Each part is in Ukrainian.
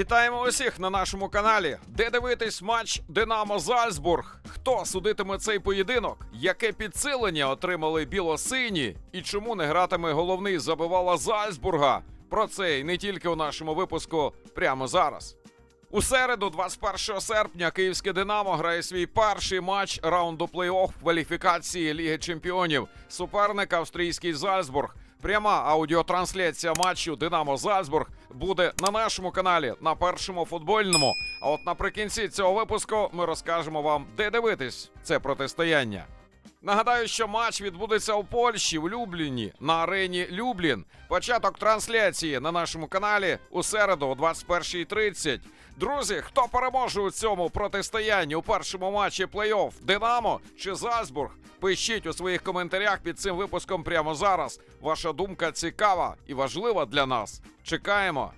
Вітаємо усіх на нашому каналі, де дивитись матч Динамо Зальцбург. Хто судитиме цей поєдинок? Яке підсилення отримали білосині? І чому не гратиме головний забивала Зальцбурга? Про це і не тільки у нашому випуску прямо зараз. У середу, 21 серпня, київське Динамо грає свій перший матч раунду плей-офф кваліфікації Ліги Чемпіонів. Суперник австрійський Зальцбург. Пряма аудіотрансляція матчу Динамо Зальцбург буде на нашому каналі на першому футбольному. А от наприкінці цього випуску ми розкажемо вам, де дивитись це протистояння. Нагадаю, що матч відбудеться у Польщі в Любліні на арені Люблін. Початок трансляції на нашому каналі у середу о 21.30. Друзі, хто переможе у цьому протистоянні у першому матчі плей-офф Динамо чи Зальцбург? Пишіть у своїх коментарях під цим випуском прямо зараз. Ваша думка цікава і важлива для нас. Чекаємо.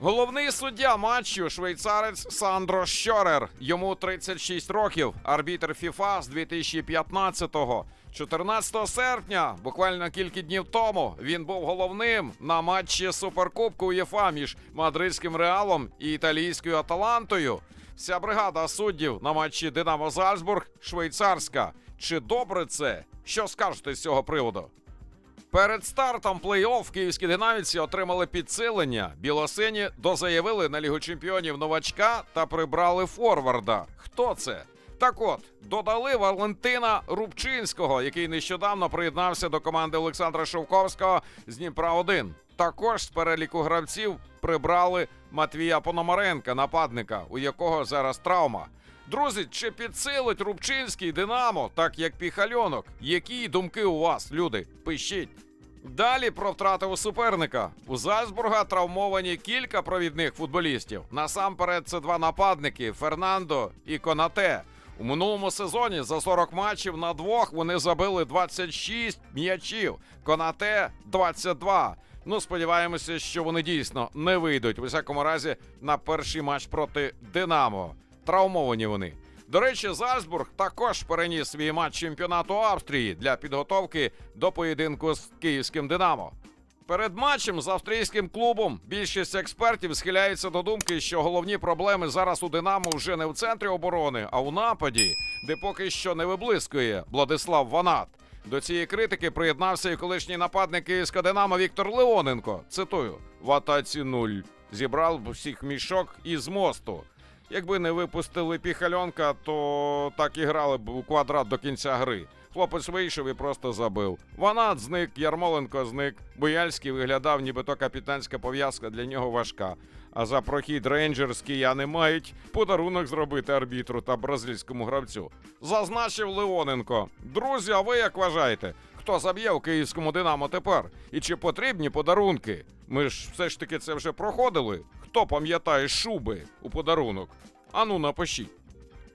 Головний суддя матчу швейцарець Сандро Щорер. Йому 36 років. Арбітр ФІФА з 2015-го. 14 серпня, буквально кілька днів тому, він був головним на матчі Суперкубку УЄФА між мадридським реалом і італійською Аталантою. Вся бригада суддів на матчі Динамо Зальцбург швейцарська. Чи добре це? Що скажете з цього приводу? Перед стартом плей-офф київські динамівці отримали підсилення. Білосині дозаявили на Лігу чемпіонів новачка та прибрали форварда. Хто це? Так от, додали Валентина Рубчинського, який нещодавно приєднався до команди Олександра Шовковського з Дніпра 1 Також з переліку гравців прибрали Матвія Пономаренка, нападника, у якого зараз травма. Друзі, чи підсилить Рубчинський Динамо, так як піхальонок? Які думки у вас, люди? Пишіть. Далі про втрати у суперника. У Зальцбурга травмовані кілька провідних футболістів. Насамперед, це два нападники Фернандо і Конате. У минулому сезоні за 40 матчів на двох вони забили 26 м'ячів. Конате 22. Ну, сподіваємося, що вони дійсно не вийдуть. У всякому разі, на перший матч проти Динамо. Травмовані вони. До речі, Зальцбург також переніс свій матч чемпіонату Австрії для підготовки до поєдинку з київським Динамо. Перед матчем з австрійським клубом більшість експертів схиляються до думки, що головні проблеми зараз у Динамо вже не в центрі оборони, а у нападі, де поки що не виблискує Владислав Ванат. До цієї критики приєднався і колишній нападник київського Динамо Віктор Леоненко. Цитую: в атаці нуль. Зібрав всіх мішок із мосту. Якби не випустили піхальонка, то так і грали б у квадрат до кінця гри. Хлопець вийшов і просто забив. Ванат зник, Ярмоленко зник. Бояльський виглядав, нібито капітанська пов'язка для нього важка. А за прохід рейнджерс кияни мають подарунок зробити арбітру та бразильському гравцю. Зазначив Леоненко. Друзі, а ви як вважаєте? Хто заб'є у київському Динамо тепер? І чи потрібні подарунки? Ми ж все ж таки це вже проходили. Хто пам'ятає шуби у подарунок? Ану, напишіть.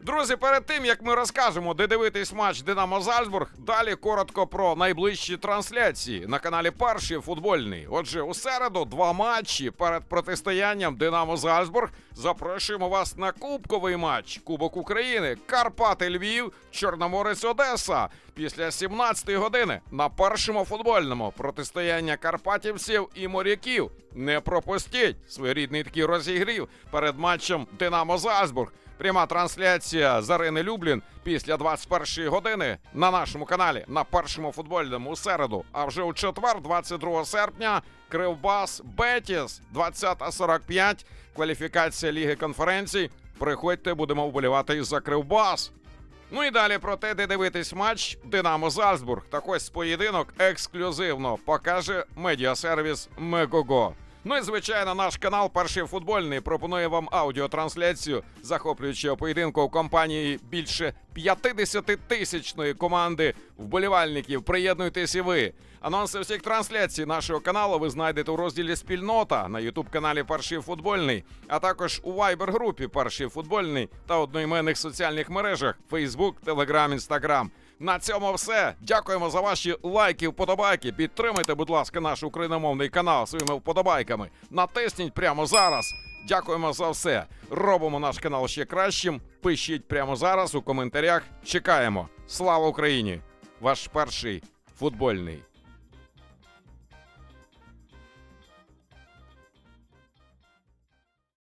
Друзі, перед тим як ми розкажемо, де дивитись матч Динамо Зальцбург, далі коротко про найближчі трансляції на каналі Перший футбольний. Отже, у середу два матчі перед протистоянням Динамо Зальцбург. Запрошуємо вас на кубковий матч Кубок України, Карпати Львів, Чорноморець Одеса. Після 17-ї години на першому футбольному протистояння карпатівців і моряків. Не пропустіть своєрідний такий розігрів перед матчем Динамо Зальцбург. Пряма трансляція з арени Люблін після 21-ї години на нашому каналі на першому футбольному середу. А вже у четвер, 22 серпня, Кривбас Бетіс 20.45. Кваліфікація Ліги конференцій. Приходьте, будемо вболівати і за Кривбас. Ну і далі про те, де дивитись матч Динамо Зальцбург. Так ось поєдинок ексклюзивно покаже медіасервіс Мегого. Ну і звичайно, наш канал Перший футбольний пропонує вам аудіотрансляцію захоплюючого поєдинку у компанії більше 50 тисячної команди вболівальників. Приєднуйтесь і ви. Анонси всіх трансляцій нашого каналу ви знайдете у розділі Спільнота на Ютуб каналі Перший футбольний, а також у Viber групі Перший футбольний та одноіменних соціальних мережах Facebook, Telegram, Instagram. На цьому все. Дякуємо за ваші лайки, вподобайки. Підтримайте, будь ласка, наш україномовний канал своїми вподобайками. Натисніть прямо зараз. Дякуємо за все. Робимо наш канал ще кращим. Пишіть прямо зараз у коментарях. Чекаємо. Слава Україні! Ваш перший футбольний.